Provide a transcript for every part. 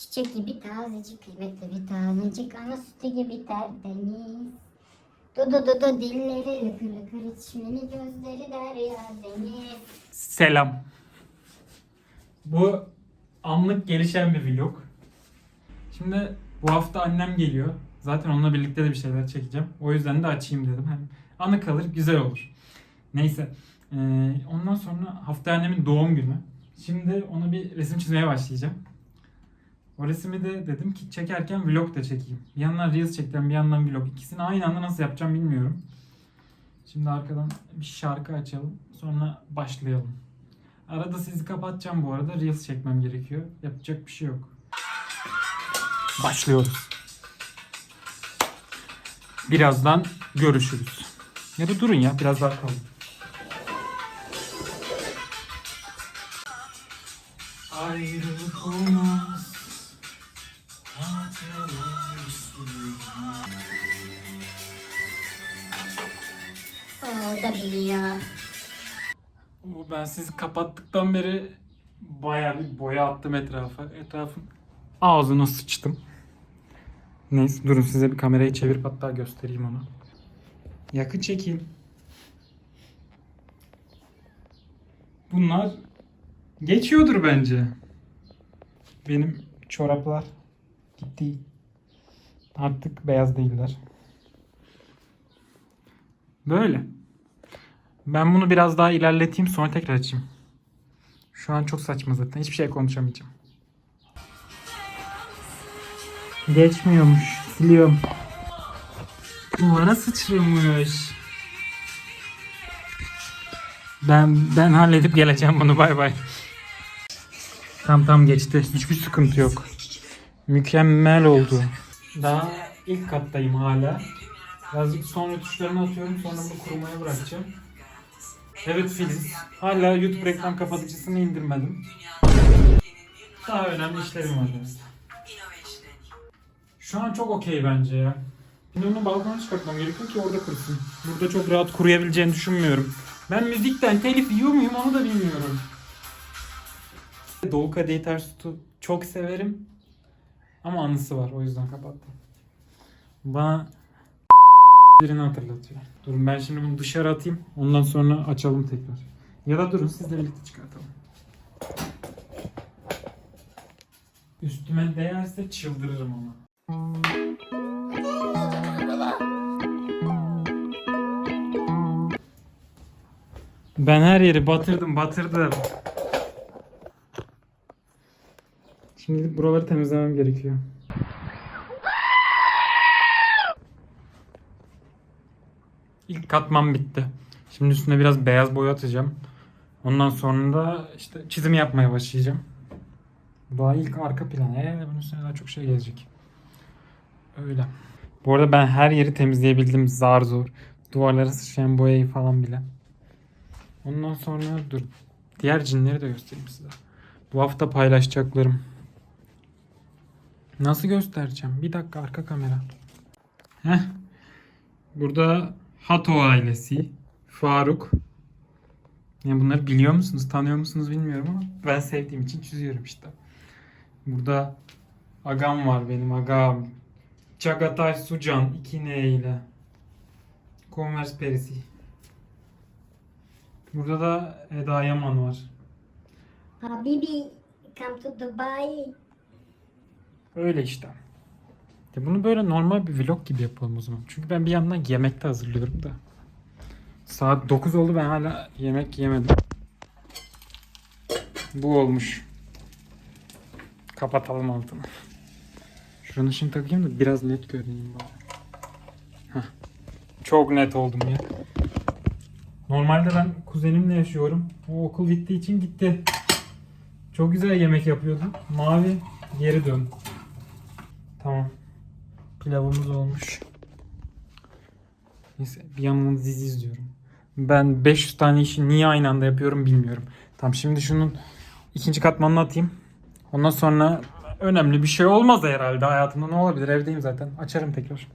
Çiçek gibi tazecik, kıymetli bir tanecik, ana sütü gibi tertemiz. Dudu dudu dilleri, lıkır lıkır içmeni gözleri derya deniz. Selam. Bu anlık gelişen bir vlog. Şimdi bu hafta annem geliyor. Zaten onunla birlikte de bir şeyler çekeceğim. O yüzden de açayım dedim. Hem anı kalır, güzel olur. Neyse. Ee, ondan sonra hafta annemin doğum günü. Şimdi ona bir resim çizmeye başlayacağım. O resmi de dedim ki çekerken vlog da çekeyim. Bir yandan Reels çekeceğim, bir yandan vlog. İkisini aynı anda nasıl yapacağım bilmiyorum. Şimdi arkadan bir şarkı açalım. Sonra başlayalım. Arada sizi kapatacağım bu arada. Reels çekmem gerekiyor. Yapacak bir şey yok. Başlıyoruz. Birazdan görüşürüz. Ya da durun ya biraz daha kalın. Ayrılık olmaz. Ben sizi kapattıktan beri bayağı bir boya attım etrafa. Etrafın ağzına sıçtım. Neyse durun size bir kamerayı çevirip hatta göstereyim onu. Yakın çekeyim. Bunlar geçiyordur bence. Benim çoraplar gitti. Artık beyaz değiller. Böyle. Ben bunu biraz daha ilerleteyim sonra tekrar açayım. Şu an çok saçma zaten. Hiçbir şey konuşamayacağım. Geçmiyormuş. Siliyorum. Duvara sıçramış. Ben ben halledip geleceğim bunu. Bay bay. Tam tam geçti. Hiçbir sıkıntı yok. Mükemmel oldu. Daha ilk kattayım hala. Birazcık son rötuşlarını atıyorum. Sonra bunu kurumaya bırakacağım. Evet Filiz. Hala YouTube reklam kapatıcısını indirmedim. Daha önemli işlerim var biraz. Şu an çok okey bence ya. Şimdi onu balkona çıkartmam gerekiyor ki orada kurusun. Burada çok rahat kuruyabileceğini düşünmüyorum. Ben müzikten telif yiyor muyum onu da bilmiyorum. Dolu Kadehi Ters Tut'u çok severim. Ama anısı var o yüzden kapattım. Bana birini hatırlatıyor. Durun ben şimdi bunu dışarı atayım. Ondan sonra açalım tekrar. Ya da durun siz de birlikte çıkartalım. Üstüme değerse çıldırırım ama. Ben her yeri batırdım batırdım. Şimdi buraları temizlemem gerekiyor. İlk katman bitti. Şimdi üstüne biraz beyaz boya atacağım. Ondan sonra da işte çizim yapmaya başlayacağım. Bu daha ilk arka plan. Ee, bunun üstüne daha çok şey gelecek. Öyle. Bu arada ben her yeri temizleyebildim zar zor. Duvarlara sıçrayan boyayı falan bile. Ondan sonra dur. Diğer cinleri de göstereyim size. Bu hafta paylaşacaklarım. Nasıl göstereceğim? Bir dakika arka kamera. Heh. Burada Hato ailesi. Faruk. Yani bunları biliyor musunuz, tanıyor musunuz bilmiyorum ama ben sevdiğim için çiziyorum işte. Burada agam var benim agam. Çagatay Sucan 2 N ile. Converse perisi. Burada da Eda Yaman var. Habibi, come to Dubai. Öyle işte. Ya bunu böyle normal bir vlog gibi yapalım o zaman. Çünkü ben bir yandan yemek de hazırlıyorum da. Saat 9 oldu ben hala yemek yemedim. Bu olmuş. Kapatalım altını. Şunu şimdi takayım da biraz net görüneyim bari. Çok net oldum ya. Normalde ben kuzenimle yaşıyorum. O okul bittiği için gitti. Çok güzel yemek yapıyordu. Mavi geri dön. Tamam. Pilavımız olmuş. Neyse bir yandan dizi izliyorum. Ben 500 tane işi niye aynı anda yapıyorum bilmiyorum. Tamam şimdi şunun ikinci katmanını atayım. Ondan sonra önemli bir şey olmaz herhalde hayatımda. Ne olabilir? Evdeyim zaten. Açarım tekrar.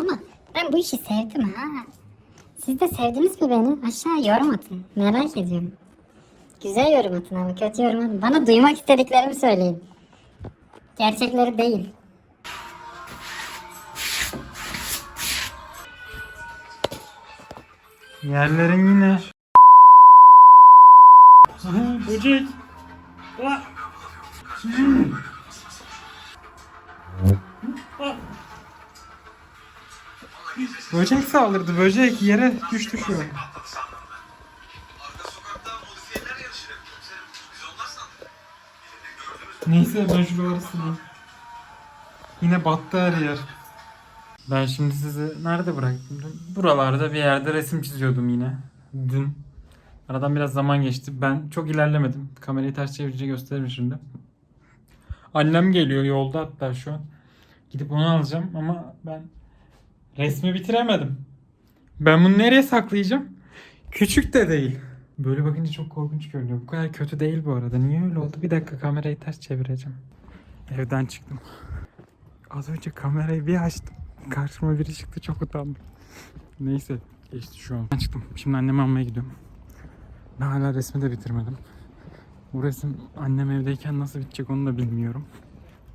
Ama ben bu işi sevdim ha. Siz de sevdiniz mi beni? Aşağı yorum atın. Merak ediyorum. Güzel yorum atın ama kötü yorum atın. Bana duymak istediklerimi söyleyin. Gerçekleri değil. Yerlerin yine. Böcek. Ah. Ah. Böcek saldırdı. Böcek yere düştü şu an. Neyse ben şuraya sileyim. Yine battı her yer. Ben şimdi sizi nerede bıraktım? Buralarda bir yerde resim çiziyordum yine. Dün. Aradan biraz zaman geçti. Ben çok ilerlemedim. Kamerayı ters çevirince gösteririm şimdi. Annem geliyor yolda hatta şu an. Gidip onu alacağım ama ben resmi bitiremedim. Ben bunu nereye saklayacağım? Küçük de değil. Böyle bakınca çok korkunç görünüyor. Bu kadar kötü değil bu arada. Niye öyle oldu? Bir dakika kamerayı ters çevireceğim. Evden çıktım. Az önce kamerayı bir açtım. Karşıma biri çıktı çok utandım. Neyse geçti şu an. Ben çıktım. Şimdi annemi almaya gidiyorum. Ben hala resmi de bitirmedim. Bu resim annem evdeyken nasıl bitecek onu da bilmiyorum.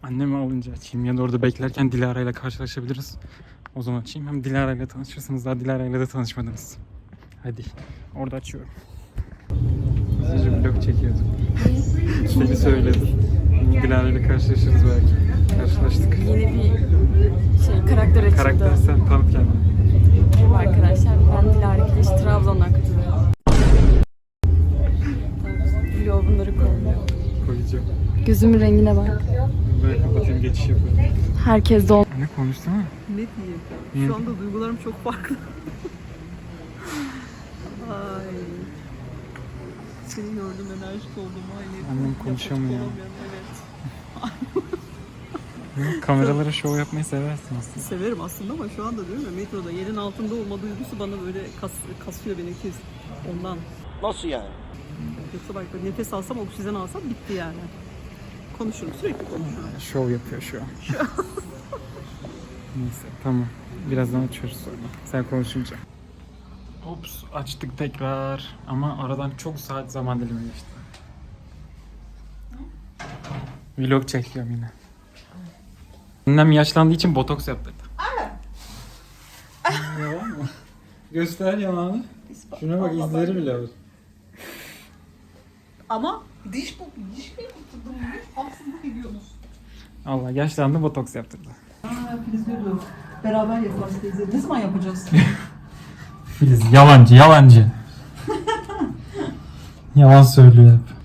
Annemi alınca açayım ya da orada beklerken Dilara ile karşılaşabiliriz. O zaman açayım. Hem Dilara ile tanışırsınız. Daha Dilara ile de tanışmadınız. Hadi orada açıyorum. Sizce vlog çekiyordum. Seni söyledim. Dilara ile karşılaşırız belki. Karşılaştık. Yeni bir şey karakter açıldı. Karakter sen tanıt kendini. Merhaba arkadaşlar ben Dilara Kileş Trabzon'dan katılıyorum. Vlog bunları koyuyor. Koyacağım. Gözümün rengine bak. Böyle kapatayım geçiş yapıyorum. Herkes de ol- Ne konuştu mu? Ne diyeyim? Hı. Şu anda duygularım çok farklı. Ay. Seni gördüm enerjik oldum. Ay, Annem konuşamıyor. olamıyorum, Evet. Kameralara şov yapmayı seversin aslında. Severim aslında ama şu anda diyorum ya metroda yerin altında olma duygusu bana böyle kas, kasıyor beni kes. Ondan. Nasıl yani? Yoksa bak böyle nefes alsam oksijen alsam bitti yani. Konuşurum sürekli konuşurum. Şov yapıyor şu an. Neyse tamam. Birazdan açıyoruz sonra. Sen konuşunca. Ops açtık tekrar. Ama aradan çok saat zaman dilimi geçti. Vlog çekiyorum yine. Annem yaşlandığı için botoks yaptırdı. Yalan mı? Göster yalanı. Şuna bak izleri bile var. Ama diş bu. Diş mi yaptırdım? Haksızlık ediyorsunuz. Allah yaşlandı botoks yaptırdı. Aa, Filiz diyordu. Beraber yaparız teyze. Ne zaman yapacağız? Filiz yalancı yalancı. Yalan söylüyor hep.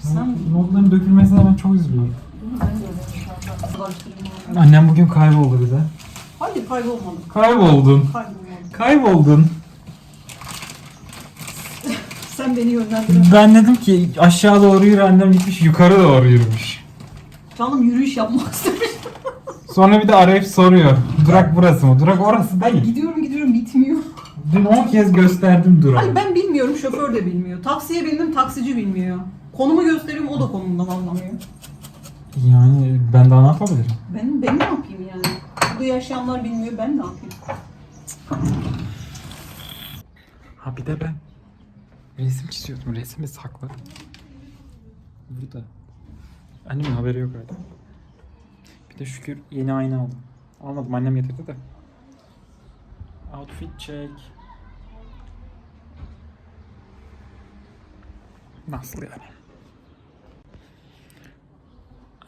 Sen Notların dökülmesine ben çok üzülüyorum. Annem bugün kayboldu bize. Hayır kaybolmadım. Kayboldun. Kaybolmadım. Kayboldun. Sen beni yönlendirin. Ben dedim ki aşağı doğru yürü annem gitmiş yukarı doğru yürümüş. Canım yürüyüş yapmak istemiş. Sonra bir de arayıp soruyor. Durak burası mı? Durak orası değil. Gidiyorum gidiyorum bitmiyor. Dün 10 kez gösterdim durağı. Ay ben bilmiyorum şoför de bilmiyor. Taksiye bindim taksici bilmiyor. Konumu gösteriyorum o da konumdan anlamıyor. Yani ben daha ne yapabilirim? Ben, ben ne yapayım yani? Burada yaşayanlar bilmiyor ben ne yapayım? Ha bir de ben resim çiziyordum. Resmi sakladım. Burada. Annemin haberi yok öyle. Bir de şükür yeni ayna aldım. Almadım annem getirdi de. Outfit check. Nasıl yani?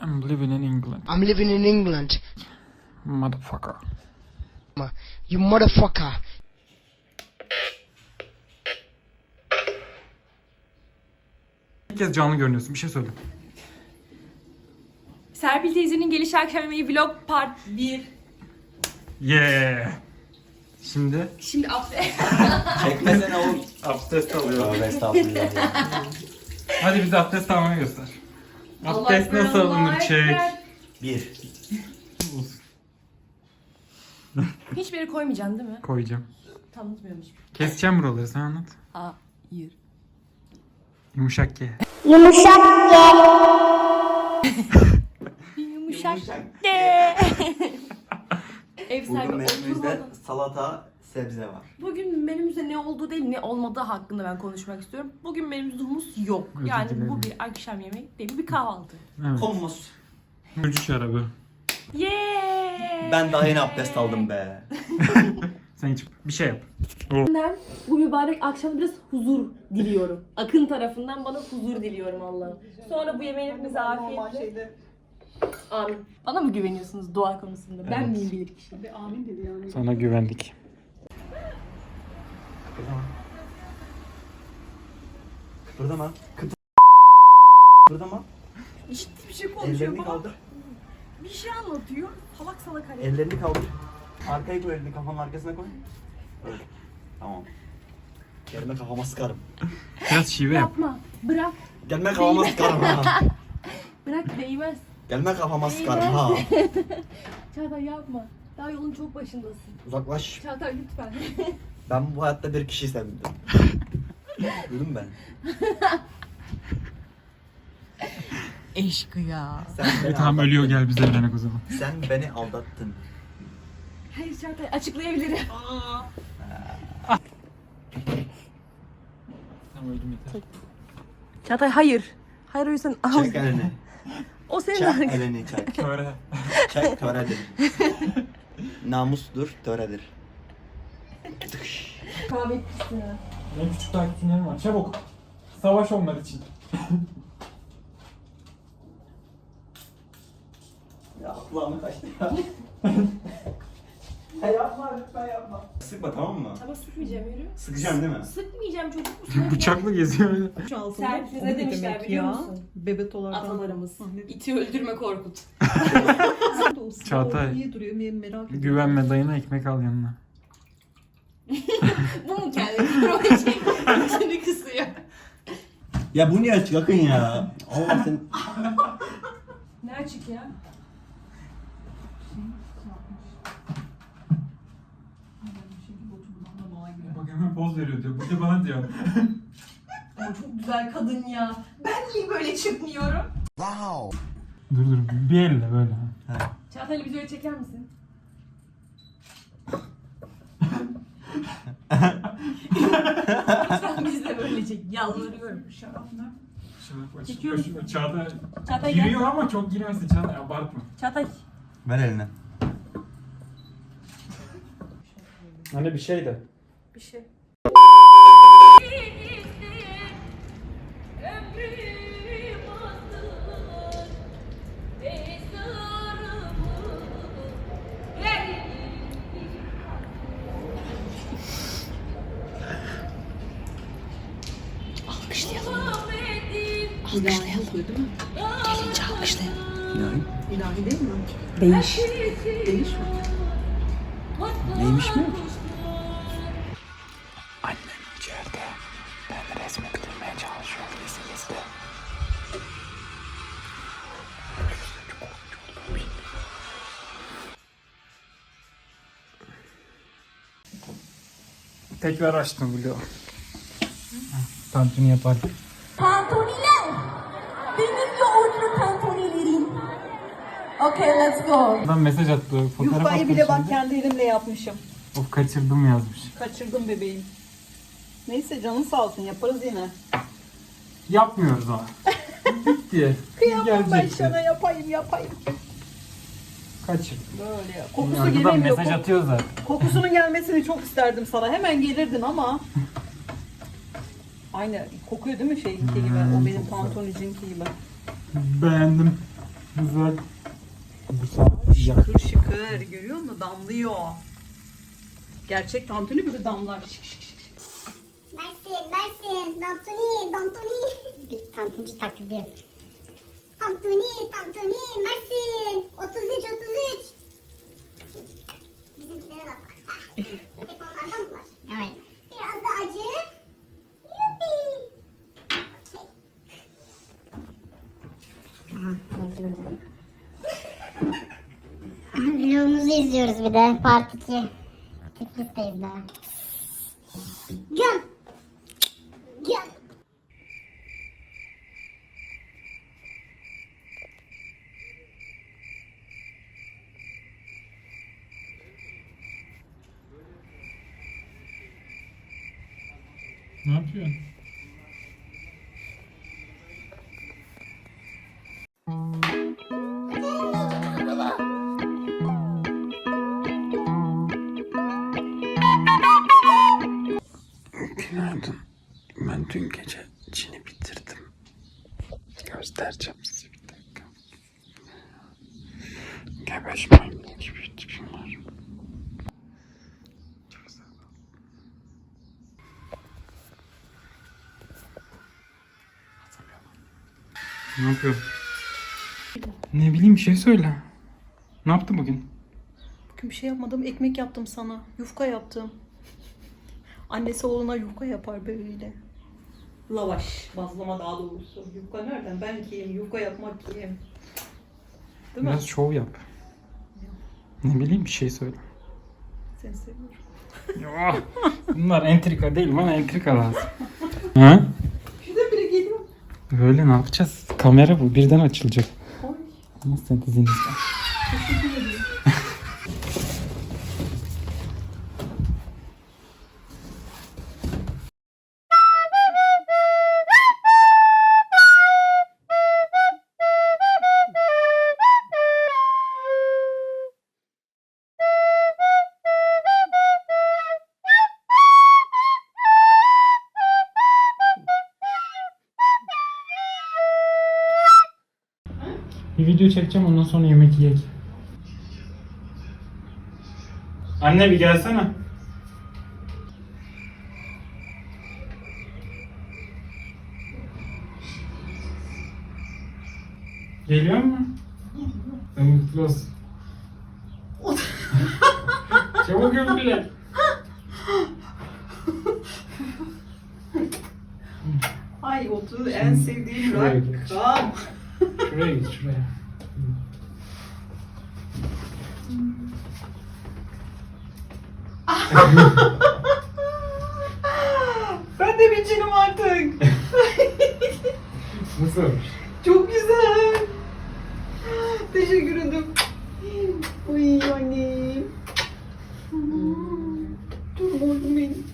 I'm living in England. I'm living in England. Motherfucker. You motherfucker. İlk kez canlı görünüyorsun. Bir şey söyle. Serpil teyzenin geliş akşam yemeği vlog part 1. Yeah. Şimdi Şimdi abdest. Çekmesene oğlum. abdest alıyorum. Tövbe estağfurullah. Hadi bize abdest almayı göster. Abdest nasıl alınır çek. Bir. Hiçbiri koymayacaksın değil mi? Koyacağım. Tanıtmıyormuş. Keseceğim buraları sen anlat. Hayır. Yumuşak G. Yumuşak ye. Yumuşak de. Ev Bugün sahibi menümüzde oturmadan. salata, sebze var. Bugün menümüzde ne olduğu değil ne olmadığı hakkında ben konuşmak istiyorum. Bugün menümüzde humus yok. Özür yani dilerim. bu bir akşam yemek değil bir kahvaltı. Evet. Hummus. Gülcü şarabı. Yeah! Ben daha yeni abdest aldım be. Sen hiç bir şey yap. Ben bu mübarek akşam biraz huzur diliyorum. Akın tarafından bana huzur diliyorum Allah'ım. Sonra bu yemeğin hepimize afiyetle. Amin. Bana mı güveniyorsunuz dua konusunda? Ben miyim bilir kişi? Bir amin dedi yani. Sana güvendik. Burada mı? Kıp. Burada mı? Ciddi bir şey Ellerini kaldır. Bir şey anlatıyor. Salak salak hani. Ellerini kaldır. Arkaya koy elini kafanın arkasına koy. Öyle. Tamam. Gelme kafama sıkarım. Biraz şive yap. Yapma. Bırak. Gelme kafama sıkarım ha. Bırak değmez. Gelme kafama sıkarım ha. Çağatay yapma. Daha yolun çok başındasın. Uzaklaş. Çağatay lütfen. Ben bu hayatta bir kişiyi sevdim. Duydun ben? Eşkı ya. Sen beni, Tamam aldattın. ölüyor gel biz evlenek o zaman. Sen beni aldattın. Hayır Çağatay açıklayabilirim. Tamam öldüm yeter. Çağatay hayır. Hayır o yüzden Çek elini. O senin Çek elini çek. Töre. Çek töredir. Namusdur, töredir. Kahve ya. Benim küçük takipçilerim var. Çabuk. Savaş onlar için. Ya kulağıma kaçtı ya. ya yapma lütfen yapma. Sıkma tamam mı? Ama sıkmayacağım yürü. Sıkacağım değil mi? Sıkmayacağım çocuk musun? Bıçakla geziyor öyle. Serpil ne demişler biliyor musun? Bebetolardan. Atalarımız. Ah, ne- İti öldürme korkut. Çağatay. İyi duruyor me- merak ediyorum. Güvenme dayına ekmek al yanına. Bu mu kendini proje? İçini kısıyor. Ya bu niye açık akın ya? Allah sen... Ne açık ya? Bak hemen poz veriyor diyor. Bu da bana diyor. Ama çok güzel kadın ya. Ben niye böyle çıkmıyorum? Wow. Dur dur bir elle böyle. ha. Çağatay'la bizi öyle çeker misin? Lütfen bizi de böyle çek. Yalvarıyorum şu an. Şöyle bak, Çekiyor şu- şu- Çağatay Çağatay gel. giriyor ama çok girmesin Çağatay abartma. Çağatay. Ver elini. Hani bir şey de. Bir şey. Değiş. Değiş mi? neymiş mi? Annem içeride. Ben resmettirmeye çalışıyorum gizli gizli. Tekrar açtım vlogu. Tantuni yaparken. Tantuniler. Okay, let's go. Adam mesaj attı. Fotoğraf Yufkayı attı bile bak şimdi. kendi elimle yapmışım. Of kaçırdım yazmış. Kaçırdım bebeğim. Neyse canın sağ olsun yaparız yine. Yapmıyoruz ama. Bitti. Kıyamam ben Gelecekti. sana yapayım yapayım. Kaçır. Böyle kokusu Arkadan gelemiyor. mesaj atıyor zaten. kokusunun gelmesini çok isterdim sana. Hemen gelirdin ama. Aynı kokuyor değil mi şeyinki gibi? O benim tantunicinki gibi. Beğendim. Güzel. Bu saat sıcak. Şıkır şıkır görüyor musun? Damlıyor. Gerçek tantuni böyle damlar. Şık şık şık. Mersin, Mersin, Dantuni, Dantuni. Bir tantuncu taklidi. Tantuni, Tantuni, Mersin. 33, 33. Bizimkilere bak. Hep onlardan mı var? Evet. Biraz da acı. Yuppi. Vlogumuzu izliyoruz bir de. Part 2. Tiflis'teyiz daha. Gel. Göstereceğim size bir dakika. Gebeş maymun gibi tipim var. Ne yapıyorsun? Ne bileyim bir şey söyle. Ne yaptın bugün? Bugün bir şey yapmadım. Ekmek yaptım sana. Yufka yaptım. Annesi oğluna yufka yapar böyle. Lavaş. Bazlama daha doğrusu. Yufka nereden? Ben kim? Yufka yapmak kim? Değil mi? Biraz şov yap. Ne bileyim bir şey söyle. Seni seviyorum. Ya, bunlar entrika değil bana entrika lazım. ha? Birden bire geliyor. Böyle ne yapacağız? Kamera bu birden açılacak. Ay. Nasıl sentezinizden? Bir video çekeceğim ondan sonra yemek yiyecek. Anne bir gelsene. Geliyor mu? Sen mutlu olsun. Çabuk gül bile. Ay otur en sevdiğim Şuraya geç. rakam. Şuraya. Ben de bir cinim artık. Nasıl olmuş? Çok güzel. Teşekkür ederim. Uy annem. Çok oldu benim.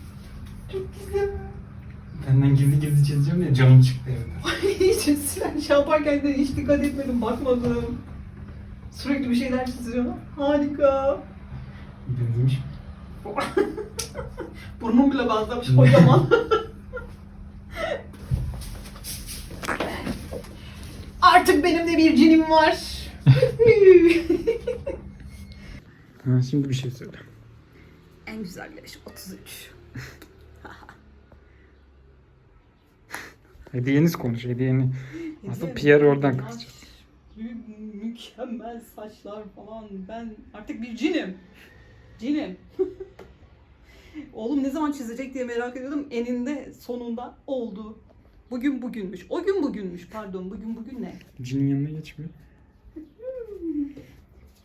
Çok güzel. Benden gizli gizli çizeceğim diye canım çıktı evde. Hiç sen şey yaparken de hiç dikkat etmedim, bakmadım. Sürekli bir şeyler çiziyor. Harika. Benzemiş. Burnum bile benzemiş kocaman. Artık benim de bir cinim var. Ha, şimdi bir şey söyle. en güzel yaş 33. Hediyeniz konuş hediyeni. Hediye- Pierre oradan kaçacak. mü- Mükemmel saçlar falan. Ben artık bir cinim. Cinim. Oğlum ne zaman çizecek diye merak ediyordum. Eninde sonunda oldu. Bugün bugünmüş. O gün bugünmüş. Pardon bugün bugün ne? Cinin yanına geçmiyor.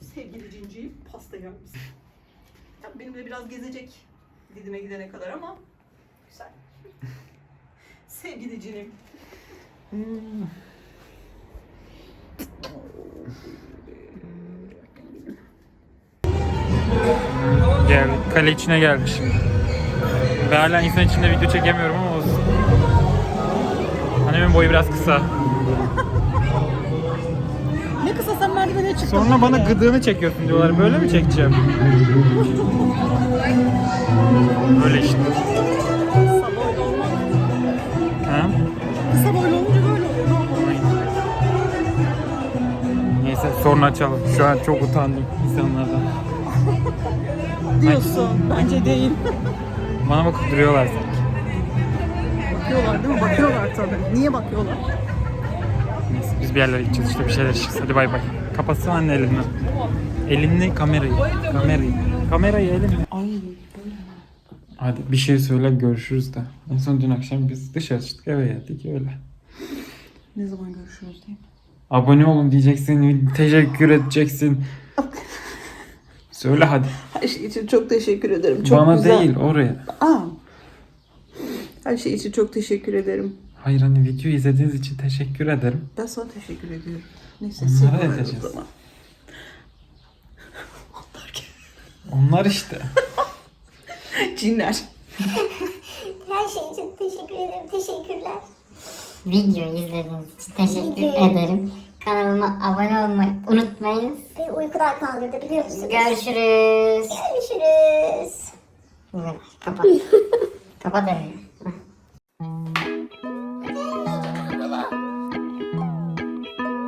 Sevgili cinciğim pasta yer misin? Tabii benimle biraz gezecek. Didim'e gidene kadar ama güzel. Sevgili cinim. Geldik. Kale içine. Ve hala insan içinde video çekemiyorum ama olsun. Annemin boyu biraz kısa. Ne kısa sen merdivene çıktın. Sonra bana gıdığını çekiyorsun diyorlar. Böyle mi çekeceğim? Öyle işte. Kısa boylu olmaz. Ha? Kısa boylu sonra açalım. Şu an çok utandım insanlardan. Diyorsun. Bence değil. Bana bakıp duruyorlar sanki. Bakıyorlar değil mi? Bakıyorlar tabii. Niye bakıyorlar? Neyse biz bir yerlere gideceğiz işte bir şeyler içeceğiz. Hadi bay bay. Kapatsana anne elini. Elini kamerayı. Kamerayı. Kamerayı elini. Ay Hadi bir şey söyle görüşürüz de. En son dün akşam biz dışarı çıktık eve geldik öyle. ne zaman görüşürüz değil mi? Abone olun diyeceksin, teşekkür edeceksin. Söyle hadi. Her şey için çok teşekkür ederim. Çok Bana güzel. değil oraya. Aa. Her şey için çok teşekkür ederim. Hayır hani video izlediğiniz için teşekkür ederim. Ben sana teşekkür ediyorum. Neyse Onlara edeceğiz. o zaman. Onlar işte. Cinler. Her şey için teşekkür ederim. Teşekkürler. Videoyu izlediğiniz için teşekkür ederim. Kanalıma abone olmayı unutmayın. Beni uykudan kaldırdı biliyor musunuz? Görüşürüz. Görüşürüz. Kapat. Kapat elini.